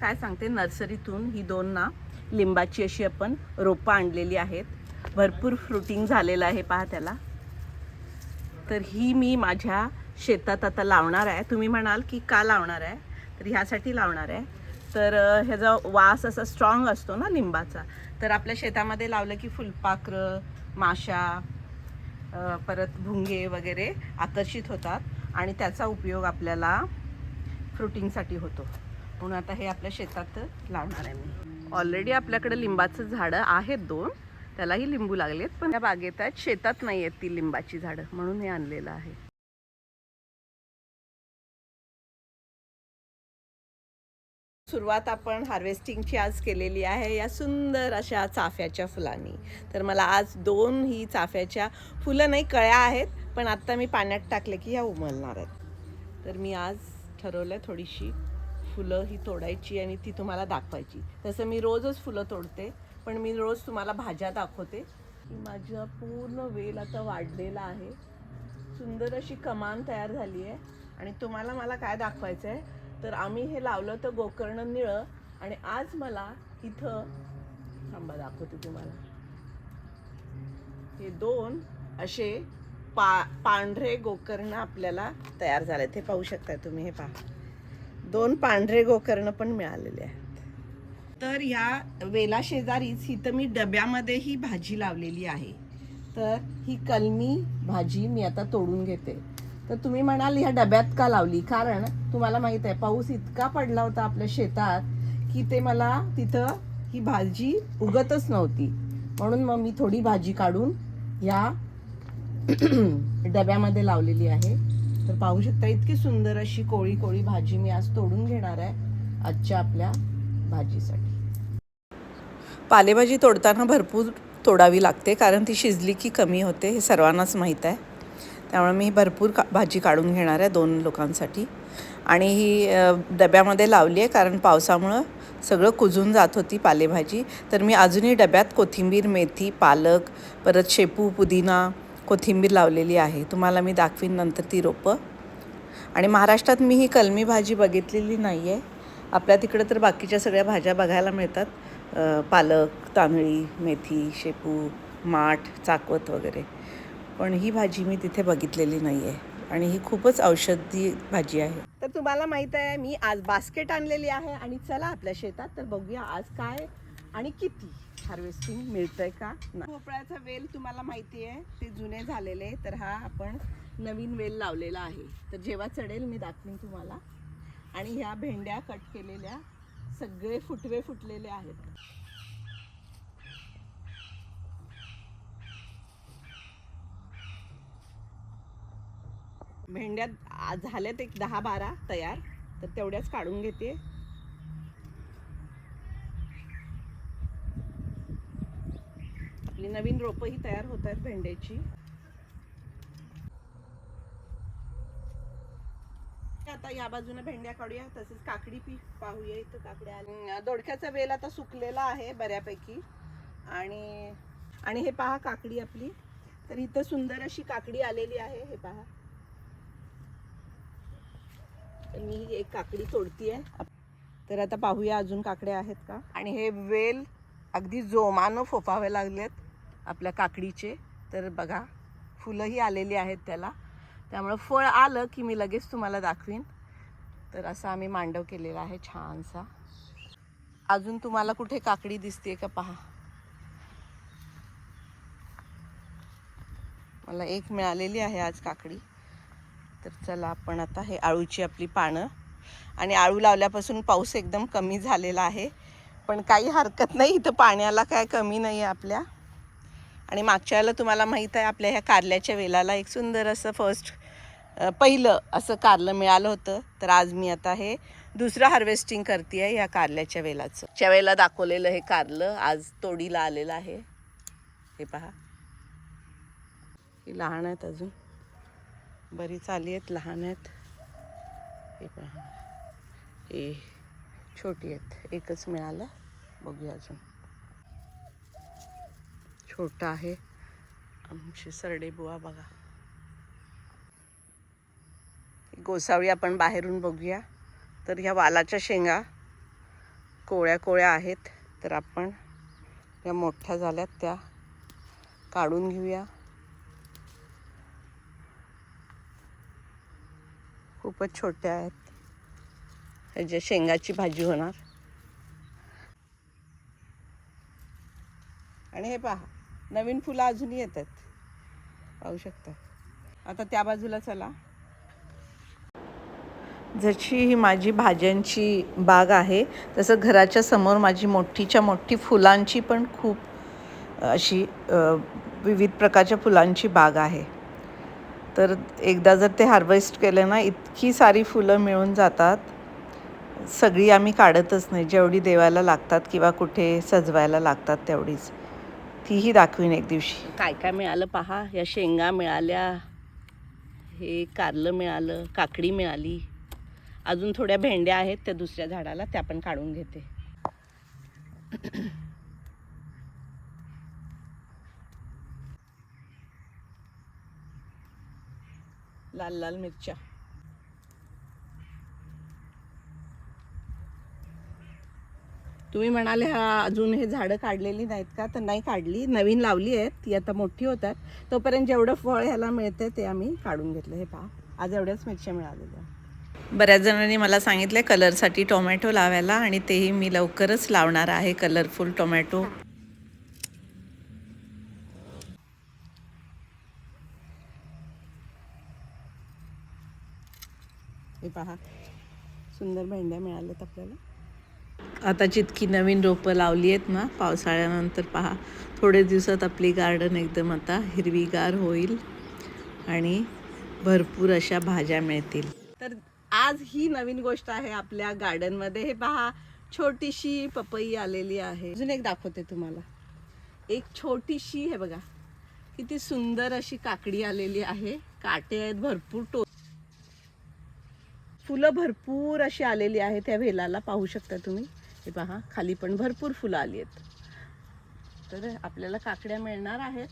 काय सांगते नर्सरीतून ही दोन ना लिंबाची अशी आपण रोपं आणलेली आहेत. भरपूर फ्रुटिंग झालेलं आहे पहा त्याला. तर ही मी माझ्या शेतात आता लावणार आहे. तुम्ही म्हणाल की का लावणार आहे? तर ह्यासाठी लावणार आहे. तर ह्याचा वास असा स्ट्रॉंग असतो ना लिंबाचा. तर आपल्या शेतामध्ये लावलं की फुलपाखरं माशा परत भुंगे वगैरे आकर्षित होतात आणि त्याचा उपयोग आपल्याला फ्रुटिंगसाठी होतो. म्हणून आता हे आपल्या शेतात लावणार आहे मी. ऑलरेडी आपल्याकडे लिंबाचं झाडं आहेत दोन. त्यालाही लिंबू लागलेत पण त्या बागेत आहेत शेतात नाही आहेत ती लिंबाची झाडं म्हणून हे आणलेलं आहे. सुरुवात आपण हार्वेस्टिंगची आज केलेली आहे या सुंदर अशा चाफ्याच्या फुलांनी. तर मला आज दोन ही चाफ्याच्या फुलं नाही कळ्या आहेत पण आत्ता मी पाण्यात टाकले की ह्या उमलणार आहेत. तर मी आज ठरवलं थोडीशी फुलं ही तोडायची आणि ती तुम्हाला दाखवायची. तसं मी रोजच फुलं तोडते पण मी रोज तुम्हाला भाज्या दाखवते. की माझा पूर्ण वेल आता वाढलेला आहे. सुंदर अशी कमान तयार झाली आहे. आणि तुम्हाला मला काय दाखवायचं आहे तर आम्ही हे लावलं तर गोकर्ण निळं आणि आज मला इथं थांबा दाखवते तुम्हाला. हे दोन असे पा पांढरे गोकर्ण आपल्याला तयार झाले ते पाहू शकता तुम्ही हे पहा. दोन पांढरे गोकर्ण पण मिळालेले आहेत. तर ह्या वेला शेजारीच इथं मी डब्यामध्ये ही भाजी लावलेली आहे. तर ही कलमी भाजी मी आता तोडून घेते. तर तुम्ही म्हणाल ह्या डब्यात का लावली? कारण तुम्हाला माहीत आहे पाऊस इतका पडला होता आपल्या शेतात की ते मला तिथं ही भाजी उगतच नव्हती. म्हणून मग मी थोडी भाजी काढून या डब्यामध्ये लावलेली आहे. तर पाहू शकता इतकी सुंदर अशी कोळी कोळी भाजी मी आज तोडून घेणार आहे आजच्या आपल्या भाजीसाठी. पालेभाजी तोडताना भरपूर तोडावी लागते कारण ती शिजली की कमी होते हे सर्वांनाच माहीत आहे. त्यामुळे मी भरपूर का भाजी काढून घेणार आहे दोन लोकांसाठी. आणि ही डब्यामध्ये लावली आहे कारण पावसामुळं सगळं कुजून जात होती पालेभाजी. तर मी अजूनही डब्यात कोथिंबीर मेथी पालक परत शेपू पुदिना कोथिंबीर लावलेली आहे. तुम्हाला मी दाखवीन नंतर ती रोपं. आणि महाराष्ट्रात मी ही कलमी भाजी बघितलेली नाही आहे आपल्या तिकडं तर बाकीच्या सगळ्या भाज्या बघायला मिळतात. पालक तांदळी मेथी शेपू माठ चाकवत वगैरे. पण ही भाजी मी तिथे बघितलेली नाही आहे आणि ही खूपच औषधी भाजी आहे. तर तुम्हाला माहीत आहे मी आज बास्केट आणलेली आहे. आणि चला आपल्या शेतात तर बघूया आज काय आणि किती हार्वेस्टिंग मिळतंय का? भोपळ्याचा वेल तुम्हाला माहिती आहे ते जुने झालेले तर हा आपण नवीन वेल लावलेला आहे. तर जेव्हा चढेल मी दाखवीन तुम्हाला. आणि ह्या भेंड्या कट केलेल्या सगळे फुटवे फुटलेले आहेत. भेंड्या झाल्यात एक दहा बारा तयार. तर तेवढ्याच काढून घेते. आपली नवीन रोपंही तयार होत आहेत भेंड्याची आता या बाजूने भेंड्या काढूया तसेच काकडी पी पाहूया इथं काकड्या दोडक्याचा वेल आता सुकलेला आहे बऱ्यापैकी. आणि आणि हे पहा काकडी आपली. तर इथं सुंदर अशी काकडी आलेली आहे हे पहा. मी एक काकडी तोडतीये. तर आता पाहूया अजून काकड्या आहेत का. आणि हे वेल अगदी जोमानं फोफावे लागलेत. आपल्या काकडीचे. तर बघा फुलंही आलेली आहेत त्याला. त्यामुळं फळ आलं की मी लगेच तुम्हाला दाखवीन. तर असा आम्ही मांडव केलेला आहे छानसा. अजून तुम्हाला कुठे काकडी दिसते का पहा. मला एक मिळालेली आहे आज काकडी. तर चला आपण आता हे आळूची आपली पानं. आणि आळू लावल्यापासून पाऊस एकदम कमी झालेला आहे. पण काही हरकत नाही इथं पाण्याला काय कमी नाही आहे आपल्या. आणि मागच्या वेळेला तुम्हाला माहीत आहे आपल्या ह्या कारल्याच्या वेलाला एक सुंदर असं फर्स्ट पहिलं असं कारलं मिळालं होतं. तर आज मी आता हे दुसरं हार्वेस्टिंग करते आहे ह्या कारल्याच्या वेलाचं. च्या वेळेला दाखवलेलं हे कारलं आज तोडीला आलेलं आहे. हे पहा. ही लहान आहेत अजून. बरीच आली आहेत लहान आहेत. हे पहा. हे छोटी आहेत. एकच मिळालं. बघूया अजून. छोटं आहे. आमची सरडे बुवा बघा. गोसावळी आपण बाहेरून बघूया. तर ह्या वालाच्या शेंगा कोळ्या कोळ्या आहेत. तर आपण या मोठ्या झाल्यात त्या काढून घेऊया. खूपच छोट्या आहेत. ह्याच्या शेंगाची भाजी होणार. आणि हे पहा नवीन फुलं अजूनही येतात. पाहू शकता. आता त्या बाजूला चला. जशी ही माझी भाज्यांची बाग आहे तसं घराच्या समोर माझी मोठीच्या मोठी फुलांची पण खूप अशी विविध प्रकारच्या फुलांची बाग आहे. तर एकदा जर ते हार्वेस्ट केलं ना इतकी सारी फुलं मिळून जातात. सगळी आम्ही काढतच नाही. जेवढी देवाला लागतात किंवा कुठे सजवायला लागतात तेवढीच. तीही दाखवीन एक दिवशी. काय काय मिळालं पहा? या शेंगा मिळाल्या हे कारलं मिळालं काकडी मिळाली. अजून थोड्या भेंड्या आहेत त्या दुसऱ्या झाडाला त्या पण काढून घेते. लाल लाल मिरच्या. तुम्ही म्हणाले हा अजून हे झाडं काढलेली नाहीत का? तर नाही काढली. नवीन लावली आहेत. ती आता मोठी होतात तोपर्यंत जेवढं फळ ह्याला मिळते ते आम्ही काढून घेतलं. हे पहा. आज एवढ्याच मिरच्या मिळालेल्या. बऱ्याच जणांनी मला सांगितलं कलरसाठी टोमॅटो लावायला आणि तेही मी लवकरच लावणार आहे. Colourful tomato. हे पहा. सुंदर भेंड्या मिळाल्यात आपल्याला. आता जितकी नवीन रोपं लावली आहेत ना पावसाळ्यानंतर पहा थोडे दिवसात आपली गार्डन एकदम आता हिरवीगार होईल आणि भरपूर अशा भाज्या मिळतील. तर आज ही नवीन गोष्ट आहे आपल्या गार्डनमध्ये हे पहा छोटीशी पपई आलेली आहे. अजून एक दाखवते तुम्हाला. एक छोटीशी हे बघा किती सुंदर अशी काकडी आलेली आहे. काटे आहेत भरपूर टो फुलं भरपूर अशी आलेली आहेत त्या वेलाला. पाहू शकता तुम्ही. हे पहा खाली पण भरपूर फुलं आली आहेत. तर आपल्याला काकड्या मिळणार आहेत.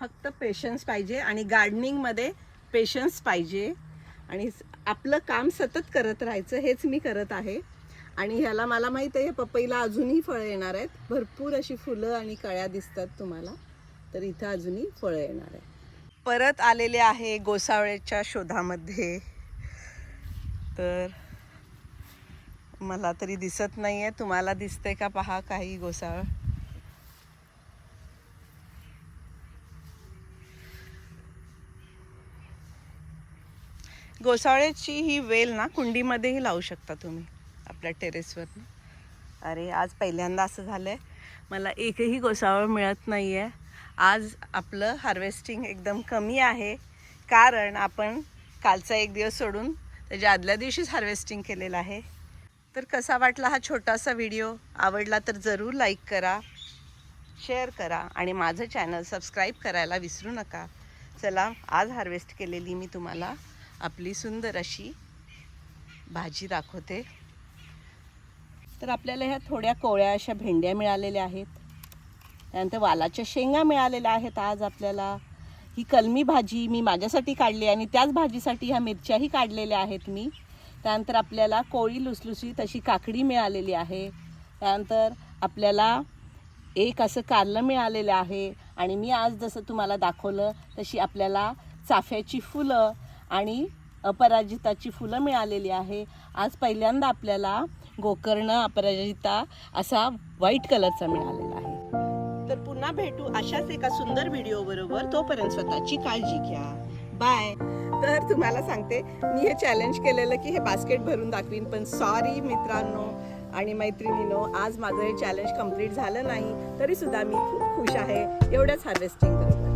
फक्त पेशन्स पाहिजे आणि गार्डनिंगमध्ये पेशन्स पाहिजे. आणि आपलं काम सतत करत राहायचं हेच मी करत आहे. आणि ह्याला मला माहीत आहे पपईला अजूनही फळं येणार आहेत. भरपूर अशी फुलं आणि कळ्या दिसतात तुम्हाला. तर इथं अजूनही फळं येणार आहे परत आलेले आहे गोसावळ्याच्या शोधामध्ये. तर मला तरी दिसत नाही आहे तुम्हाला दिसते का? पहा काही गोसाळ. गोसाळ्याची ही वेल ना कुंडीमध्येही लावू शकता तुम्ही आपल्या टेरेसवर अरे आज पहिल्यांदा असं झालं आहे मला एकही गोसावळ मिळत नाही आहे आज आपलं हार्वेस्टिंग एकदम कमी आहे. कारण आपण कालचा एक दिवस सोडून त्याच्या आदल्या दिवशीच हार्वेस्टिंग केलेलं आहे. तर कसा वाटला हा छोटासा व्हिडिओ आवडला तर जरूर लाईक करा शेअर करा आणि माझं चॅनल सबस्क्राईब करायला विसरू नका. चला आज हार्वेस्ट केलेली मी तुम्हाला आपली सुंदर अशी भाजी दाखवते. तर आपल्याला ह्या थोड्या कोवळ्या अशा भेंड्या मिळालेल्या आहेत. त्यानंतर वालाच्या शेंगा मिळालेल्या आहेत आज आपल्याला. ही कलमी भाजी मी माझ्यासाठी काढली आणि त्याच भाजीसाठी ह्या मिरच्याही काढलेल्या आहेत मी. त्यानंतर आपल्याला कोळी लुसलुसीत अशी काकडी मिळालेली आहे. त्यानंतर आपल्याला एक असं कारलं मिळालेलं आहे आणि मी आज जसं तुम्हाला दाखवलं तशी आपल्याला चाफ्याची फुलं आणि अपराजिताची फुलं मिळालेली आहे. आज पहिल्यांदा आपल्याला गोकर्ण अपराजिता असा व्हाईट कलरचा मिळालेला आहे तर पुन्हा भेटू अशाच एका सुंदर व्हिडिओ बरोबर. तोपर्यंत स्वतःची काळजी घ्या. बाय तर तुम्हाला सांगते मी हे चॅलेंज केलेलं की हे बास्केट भरून दाखवीन पण सॉरी मित्रांनो आणि मैत्रिणीनो आज माझं हे चॅलेंज कंप्लीट झालं नाही तरी सुद्धा मी खूप खुश आहे. एवढ्याच हार्वेस्टिंग बरोबर